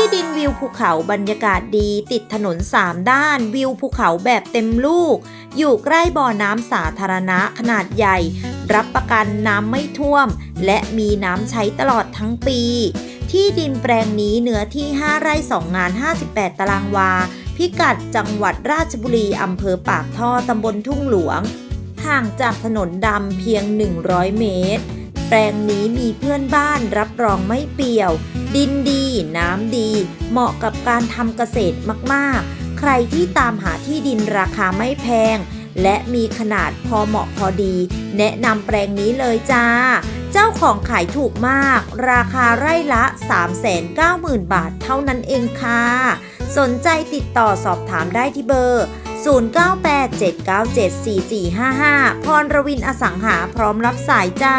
ที่ดินวิวภูเขาบรรยากาศดี ติดถนน 3 ด้านวิวภูเขาแบบเต็มลูก อยู่ใกล้บ่อน้ำสาธารณะขนาดใหญ่ รับประกันน้ำไม่ท่วม และมีน้ำใช้ตลอดทั้งปี ที่ดินแปลงนี้เนื้อที่ 5 ไร่ 2 งาน 58 ตารางวา พิกัดจังหวัดราชบุรีอำเภอปากท่อตำบลทุ่งหลวง ห่างจากถนนดำเพียง 100 เมตร แปลงนี้มีเพื่อนบ้านรับรองไม่เปี่ยว ดินดี น้ำดี เหมาะกับการทำเกษตรมากๆ ใครที่ตามหาที่ดินราคาไม่แพง และมีขนาดพอเหมาะพอดี แนะนำแปลงนี้เลยจ้า เจ้าของขายถูกมาก ราคาไร่ละ 390,000 บาทเท่านั้นเองค่ะ สนใจติดต่อสอบถามได้ที่เบอร์ 0987974455 พรรวินอสังหาพร้อมรับสายจ้า